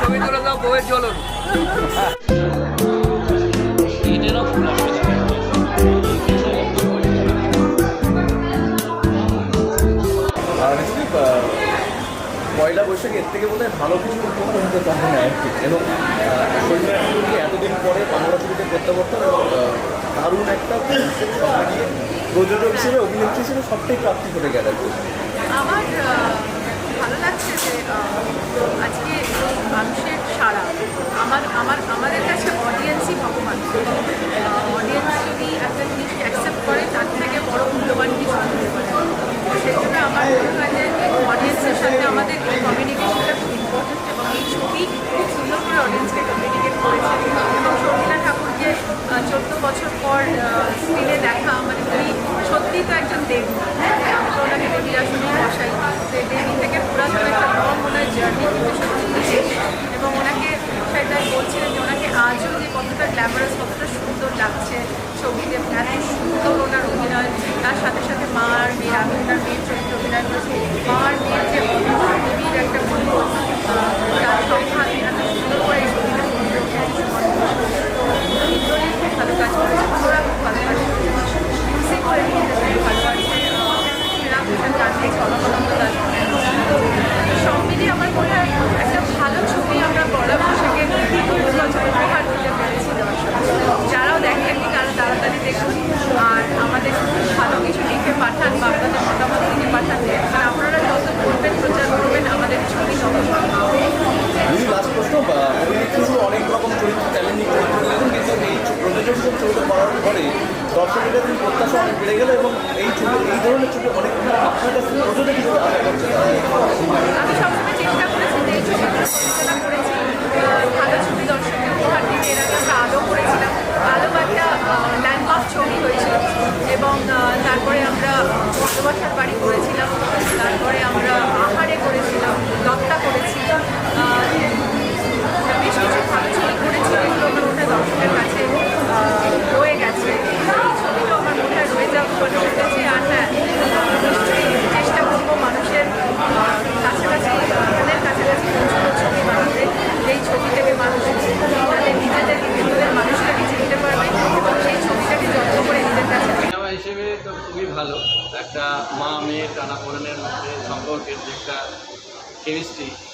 ছবি তুলে দাও বউয়ের জ্বলন পয়লা বৈশাখে এর থেকে বোধ হয় ভালো কিছু উপহার হতে পারে এবং প্রযোজক হিসেবে অভিনেত্রী হিসেবে সবটাই প্রাপ্তি করে গেলেন আমার ভালো লাগছে যে আজকে মানুষের সারা, আমার আমার, আমাদের কাছে অডিয়েন্সই ভগবান। অডিয়েন্স যদি একটা জিনিস অ্যাকসেপ্ট করে তাকে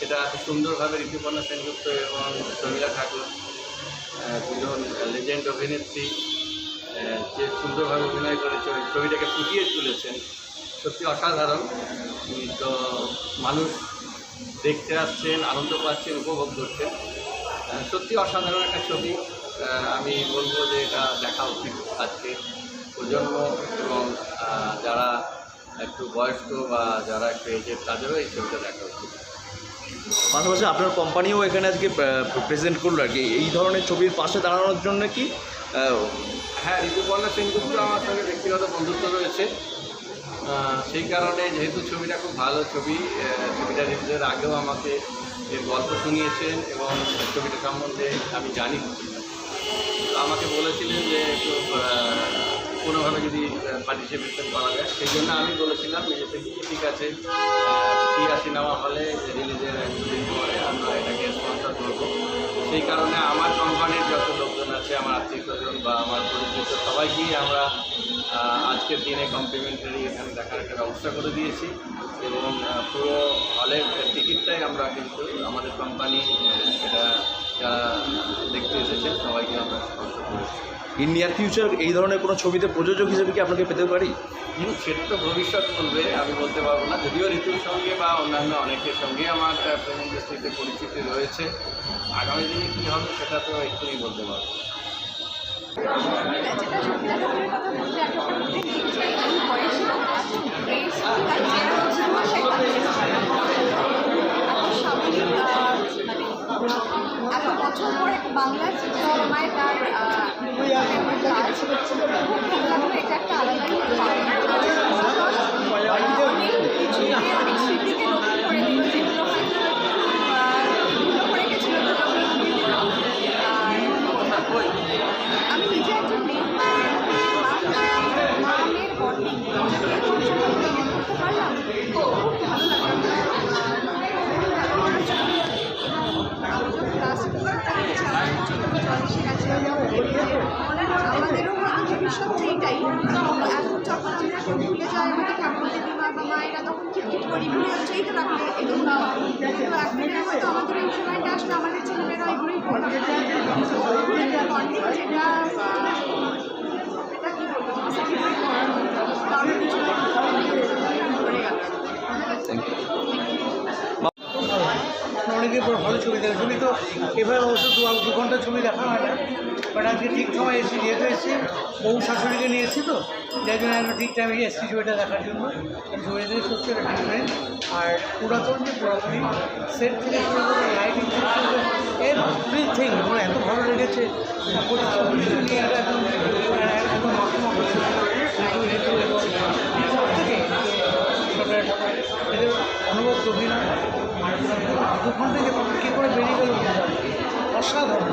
সেটা সুন্দরভাবে ঋতুপর্ণা সেনগুপ্ত এবং শর্মিলা ঠাকুর দুজন লেজেন্ড অভিনেত্রী যে সুন্দরভাবে অভিনয় করে ছবিটাকে ফুটিয়ে তুলেছেন। সত্যি অসাধারণ। তো মানুষ দেখতে আসছেন, আনন্দ পাচ্ছেন, উপভোগ করছেন। সত্যি অসাধারণ একটা ছবি। আমি বলব যে এটা দেখা উচিত আজকে প্রজন্ম এবং যারা একটু বয়স্ক বা যারা একটু এজের তাদেরও এই ছবিটা দেখা উচিত। পাশাপাশি আপনার কোম্পানিও এখানে আজকে প্রেজেন্ট করল আর কি। এই ধরনের ছবির পাশে দাঁড়ানোর জন্য কি হ্যাঁ ঋতুপর্ণা সেনগুপ্ত আমার সঙ্গে ব্যক্তিগত বন্ধুত্ব রয়েছে। সেই কারণে যেহেতু ছবিটা খুব ভালো ছবি ছবিটা রিভিউর আগেও আমাকে এর গল্প শুনিয়েছেন এবং ছবিটা সম্বন্ধে আমি জানি। আমাকে বলেছিলেন যে কোনোভাবে যদি পার্টিসিপেশন করা যায়, সেই জন্য আমি বলেছিলাম নিজে থেকে ঠিক আছে প্রিয়া সিনেমা হলে রিলিজের একদিন পরে আমরা এটাকে স্পন্সার করব। সেই কারণে আমার কোম্পানির যত আছে আমার আত্মীয় স্বজন বা আমার পরিচিত সবাইকে আমরা আজকের দিনে কমপ্লিমেন্টারি এখানে দেখার একটা ব্যবস্থা করে দিয়েছি এবং পুরো হলের টিকিটটাই আমরা কিন্তু আমাদের কোম্পানি এটা যারা দেখতে এসেছেন সবাইকে আমরা স্পন্সর করেছি। ইন নিয়ার ফিউচার এই ধরনের কোনো ছবিতে প্রযোজক হিসেবে কি আপনাকে পেতে পারি? সেটা তো ভবিষ্যৎ বলবে আমি বলতে পারব না। যদিও ঋতুর সঙ্গে বা অন্যান্য অনেকের সঙ্গে আমার ফিল্ম ইন্ডাস্ট্রিতে পরিচিতি রয়েছে। আগামী দিনে কী হবে সেটা তো একটুই বলতে পারব। এত বছর পর তার এটা একটা অনেক স্মৃতিকে নতুন করে দিল যেগুলো হয়তো আহ, ভুলো করে গেছিল সেগুলো ফিরিয়ে দিল। আর আমি নিজে একজন মেয়ে মা মা মেয়ের বন্ডিং করতে পারলাম খুব ভালো লাগল আমাদেরও হয়তো ভবিষ্যৎ এইটাই এখন যখন আমরা কেউ ভুলে যাই আমাদের ঠাকুর দিদিমা বা মায়েরা ভুলে যাচ্ছে এই তো রাখলে এগুলো এখন হয়তো আমাদের এই সময়টা আসলে আমাদের ছেলেমেয়েরা এগুলোই করবে। যেটা আহ, এটা অনেকের পর ভালো ছবি দেখে ছবি তো এবার অবশ্য দু দু ঘণ্টা ছবি দেখা হয় না। বাট আজকে ঠিক সময় এসেছি যেহেতু এসেছি, বউ শাশুড়িকে নিয়ে এসেছি তো যাই জন্য আমরা ঠিক টাইমে এসেছি ছবিটা দেখার জন্য। ছবিটা সত্যি একটা ডিফারেন্ট আর পুরাতন যে পুরাতনই সেট থেকে শুরু করে লাইটিং এভরিথিং আমার এত ভালো লেগেছে। সব কিছু নিয়ে দুখান থেকে কী করে বেরিয়ে গেল। অসাধারণ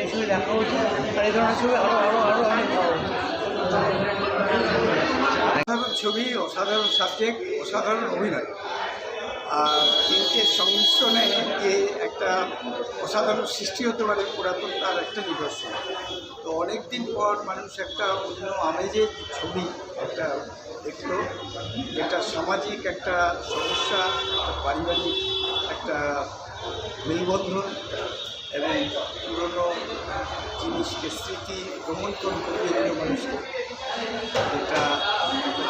এই ছবি দেখা হচ্ছে। আর এই ধরনের ছবি আরও আরও আরও অনেক অসাধারণ ছবি, অসাধারণ সাবজেক্ট অসাধারণ অভিনয়। আর তিনটের সংমিশ্রণে একটা অসাধারণ সৃষ্টি হতে পারে পুরাতন তার একটা নিদর্শন। তো অনেক দিন পর মানুষ একটা অন্য আমেজের ছবি একটা দেখল। যেটা সামাজিক একটা সমস্যা, একটা পারিবারিক একটা মেলবন্ধন এবং পুরনো জিনিসকে স্মৃতি রোমন্থন করিয়ে দিল মানুষকে। এটা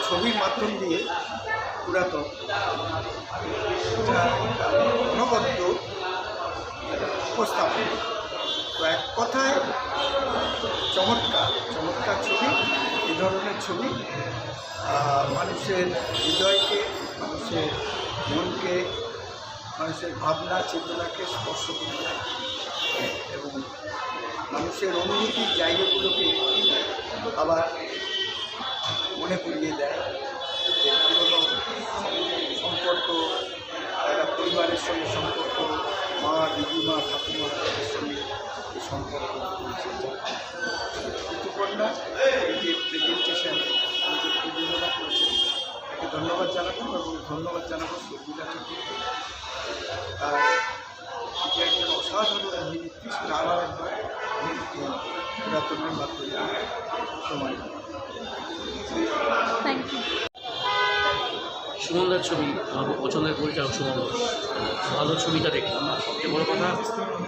ছবির মাধ্যম দিয়ে পুরাতন। এটা অনবদ্য উপস্থাপন। তো এক কথায়, চমৎকার চমৎকার ছবি এই ধরনের ছবি। মানুষের হৃদয়কে, মানুষের মনকে, মানুষের ভাবনা, চেতনাকে স্পর্শ করে যায় এবং মানুষের অনুভূতির জায়গাগুলোকে আবার মনে করিয়ে দেয়। যে পুরনো সম্পর্ক, একটা পরিবারের সঙ্গে সম্পর্ক মা, দিদিমা, ঠাকুমা তাদের সঙ্গে এই সম্পর্ক এই যে প্রেজেন্টেশন এই তাকে ধন্যবাদ জানাব এবং ধন্যবাদ জানাব সবজিলা চক্রবর্তী আর এটি একজন অসাধারণ অভিনেত্রী সেটা আবার একবার পুরাতনের করলাম। থ্যাংক সুমনদার ছবি, আমার পছন্দের পরিচালক সুমন। ভালো ছবিটা দেখলাম। আর সবচেয়ে বড় কথা,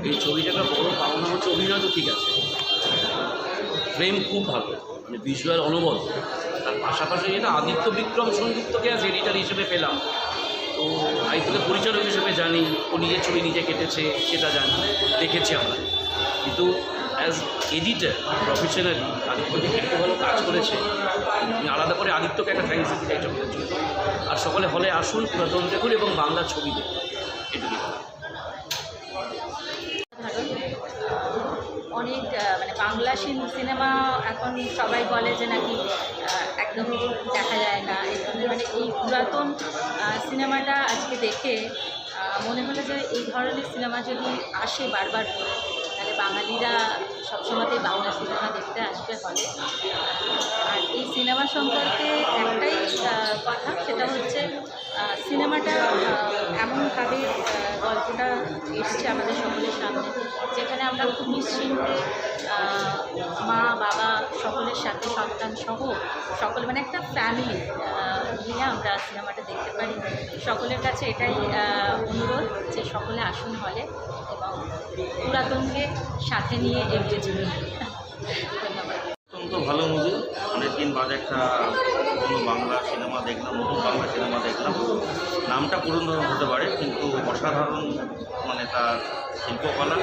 এই ছবিটা একটা বড় পাওনা হচ্ছে অভিনয় তো ঠিক আছে। ফ্রেম খুব ভালো মানে ভিজুয়াল অনবদ্য। তার পাশাপাশি যেটা আদিত্য বিক্রম সংযুক্তকে আজ এডিটার হিসেবে পেলাম, তো তোকে পরিচালক হিসেবে জানি, ও নিজের ছবি নিজে কেটেছে, সেটা জানি, দেখেছি আমরা। কিন্তু অ্যাজ এডিটার প্রফেশনালি আদিত্য একটু ভালো কাজ করেছে। আমি আলাদা করে আদিত্যকে একটা থ্যাংকস দিতে চাই জন্য। আর সকলে হলে আসুন পুরাতন দেখুন এবং বাংলা ছবি দেখুন। এটুকুই। অনেক মানে বাংলা সিন- সিনেমা এখন সবাই বলে যে নাকি আহ, একদমই দেখা যায় না। মানে এই পুরাতন সিনেমাটা আজকে দেখে মনে হলো যে এই ধরনের সিনেমা যদি আসে বারবার বাঙালিরা সবসময়তেই বাংলা সিনেমা দেখতে আসবে হলে। আর এই সিনেমা সম্পর্কে একটাই কথা, সেটা হচ্ছে সিনেমাটা এমনভাবে গল্পটা এসছে আমাদের সকলের সামনে, যেখানে আমরা খুব নিশ্চিন্তে মা, বাবা সকলের সাথে সন্তান সহ সকল মানে একটা ফ্যামিলি মিলে আমরা সিনেমাটা দেখতে পারি। সকলের কাছে এটাই অনুরোধ যে সকলে আসুন হলে এবং পুরাতনকে সাথে নিয়ে এগিয়ে চলুন। ধন্যবাদ। অত্যন্ত ভালো মুভি অনেকদিন বাদে একটা কোনো বাংলা সিনেমা দেখলাম, নতুন বাংলা সিনেমা দেখলাম। নামটা পুরন্দর হতে পারে, কিন্তু অসাধারণ মানে তার শিল্পকলা,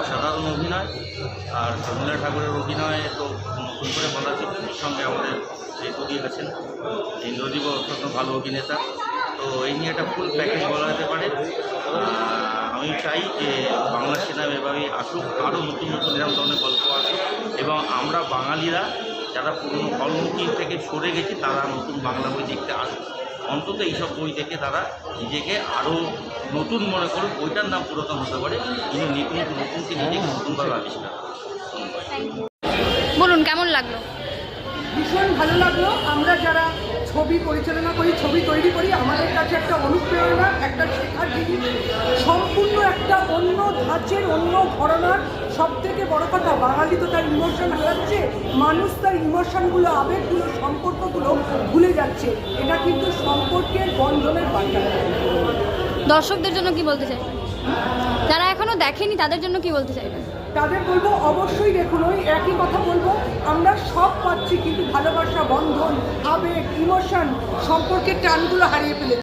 অসাধারণ অভিনয়। আর শর্মিলা ঠাকুরের অভিনয় তো নতুন করে বলা চিত্রের সঙ্গে আমাদের ঋতুদি আছেন ইন্দ্রদীপও অত্যন্ত ভালো অভিনেতা। তো এই নিয়ে একটা ফুল প্যাকেজ বলা যেতে পারে। আমি চাই যে বাংলা সিনেমা এভাবে আসুক, আরও নতুন নতুন এরকম ধরনের গল্প আসুক। এবং আমরা বাঙালিরা, যারা পুরনো ফলমুখী থেকে সরে গেছি, তারা নতুন বাংলা বই দেখতে আসুক। অন্তত এইসব বই দেখে তারা নিজেকে আরও নতুন মনে করুক। বইটার নাম পুরাতন হতে পারে। কিন্তু নতুন নতুনকে নিজেকে নতুনভাবে আবিষ্কার। বলুন, কেমন লাগল? ভীষণ ভালো লাগল। আমরা যারা ছবি পরিচালনা করি, ছবি তৈরি করি, আমাদের কাছে একটা অনুপ্রেরণা, একটা শেখার জিনিস। সম্পূর্ণ একটা অন্য ধাঁচের, অন্য ঘরনার সব থেকে বড় কথা, বাঙালি তো তার ইমোশন হারাচ্ছে, মানুষ তার ইমোশনগুলো, আবেগগুলো, সম্পর্কগুলো ভুলে যাচ্ছে। এটা কিন্তু সম্পর্কের বন্ধনের বার্তা। দর্শকদের জন্য কি বলতে চাই যারা এখনও দেখেনি, তাদের জন্য কি বলতে চাইবেন? তাদের বলব, অবশ্যই দেখুন, ওই একই কথা বলব, আমরা সব পাচ্ছি, কিন্তু ভালোবাসা, বন্ধন, আবেগ ইমোশন সম্পর্কের টানগুলো হারিয়ে ফেলেছি।